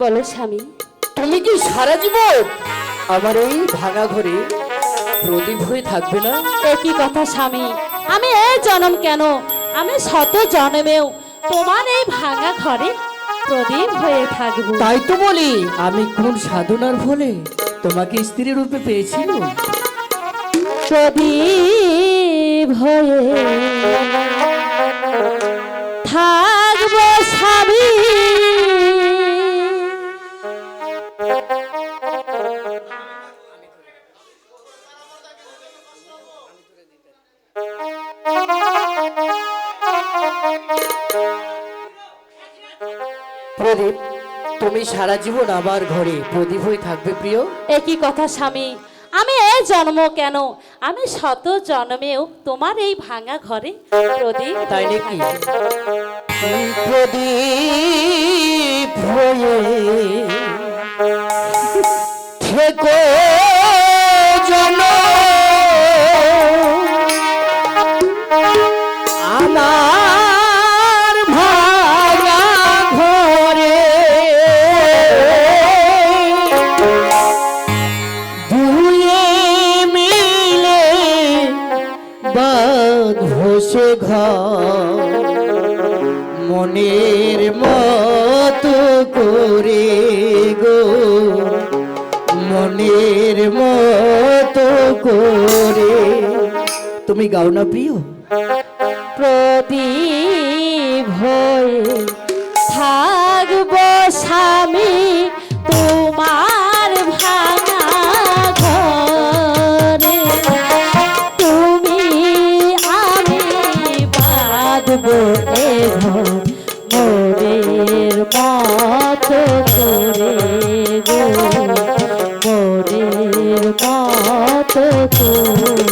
বলো স্বামী। তুমি কি সারা জীবন আমার এই ভাঙা ঘরে প্রদীপ হয়ে থাকবে না? একই কথা স্বামী। আমি এই জনম কেন? আমি শত জন্মেও তোমার এই ভাঙা ঘরে প্রদীপ হয়ে থাকব। তাই তো বলি আমি কোন সাধনার ফলে তোমাকে স্ত্রী রূপে পেয়েছিলাম প্রদীপ হয়ে প্রদীপ তুমি সারা জীবন আমার ঘরে প্রদীপ হয়ে থাকবে প্রিয়। একই কথা স্বামী আমি এ জন্ম কেন? আমি শত জন্মেও তোমার এই ভাঙা ঘরে প্রদীপ তাই নাকি। প্রদীপ হয়ে থেকো। বাঁধছে ঘর। মনের মতো করে গো। মনের মতো করে। তুমি গাও না প্রিয়? প্রদীপ হয়ে থাকব স্বামী মতো করে গো মোরের করে